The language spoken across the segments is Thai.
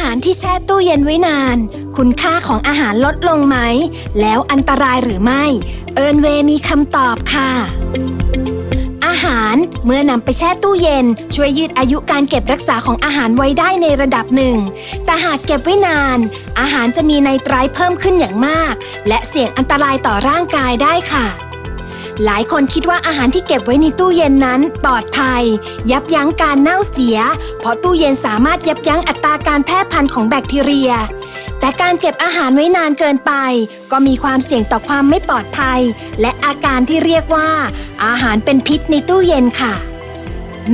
หารที่แช่ตู้เย็นไว้นาน คุณค่าของอาหารลดลงไหม แล้วอันตรายหรือไม่ เอิร์นเวย์มีคำตอบค่ะ อาหารเมื่อนำไปแช่ตู้เย็น ช่วยยืดอายุการเก็บรักษาของอาหารไว้ได้ในระดับหนึ่ง แต่หากเก็บไว้นาน อาหารจะมีไนไตรท์เพิ่มขึ้นอย่างมาก และเสี่ยงอันตรายต่อร่างกายได้ค่ะ หลายคนคิดว่าอาหารที่เก็บไว้ในตู้เย็นนั้นปลอดภัย ยับยั้งการเน่าเสีย เพราะตู้เย็นสามารถยับยั้งอัตราการแพร่พันธุ์ของแบคทีเรีย แต่การเก็บอาหารไว้นานเกินไป ก็มีความเสี่ยงต่อความไม่ปลอดภัย และอาการที่เรียกว่า อาหารเป็นพิษในตู้เย็นค่ะ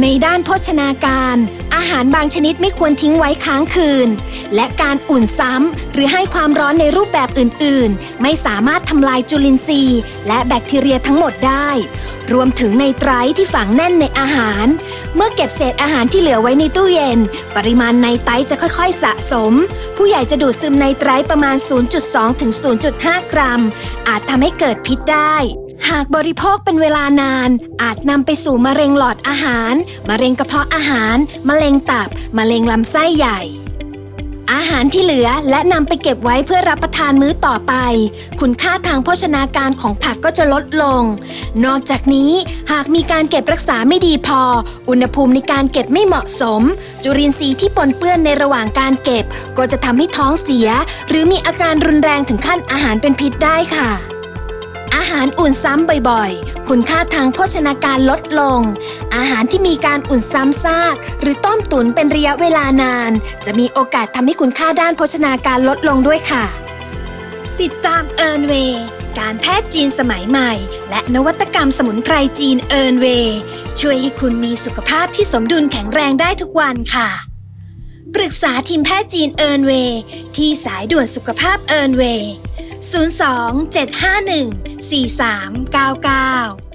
ในด้านโภชนาการ อาหารบางชนิดไม่ควรทิ้งไว้ค้างคืน และการอุ่นซ้ำหรือให้ความร้อนในรูปแบบอื่น ๆ ไม่สามารถทำลายจุลินทรีย์ และแบคทีเรียทั้งหมดได้ รวมถึงในไตรที่ฝังแน่นในอาหาร เมื่อเก็บเศษอาหารที่เหลือไว้ในตู้เย็น ปริมาณไนไตรจะค่อย ๆ สะสม ผู้ใหญ่จะดูดซึมไนไตรประมาณ 0.2 ถึง 0.5 กรัม อาจทำให้เกิดพิษได้ หากบริโภคเป็นเวลานาน อาจนำไปสู่มะเร็งหลอดอาหาร มะเร็งกระเพาะอาหาร มะเร็งตับ มะเร็งลำไส้ใหญ่ อาหารที่เหลือและนำไปเก็บไว้เพื่อรับประทานมื้อต่อไป คุณค่าทางโภชนาการของผักก็จะลดลง นอกจากนี้หากมีการเก็บรักษาไม่ดีพอ อุณหภูมิในการเก็บไม่เหมาะสม จุลินทรีย์ที่ปนเปื้อนในระหว่างการเก็บ ก็จะทำให้ท้องเสีย หรือมีอาการรุนแรงถึงขั้นอาหารเป็นพิษได้ค่ะ อาหารอุ่นซ้ำบ่อยๆ คุณค่าทางโภชนาการลดลง อาหารที่มีการอุ่นซ้ำซาก หรือต้มตุ๋นเป็นระยะเวลานาน จะมีโอกาสทำให้คุณค่าด้านโภชนาการลดลงด้วยค่ะ ติดตามเอิร์นเวย์การแพทย์จีนสมัยใหม่ และนวัตกรรมสมุนไพรจีนเอิร์นเวย์ช่วยให้คุณมีสุขภาพที่สมดุลแข็งแรงได้ทุกวันค่ะปรึกษาทีมแพทย์จีนเอิร์นเวย์ที่สายด่วนสุขภาพเอิร์นเวย์ 02 751 4399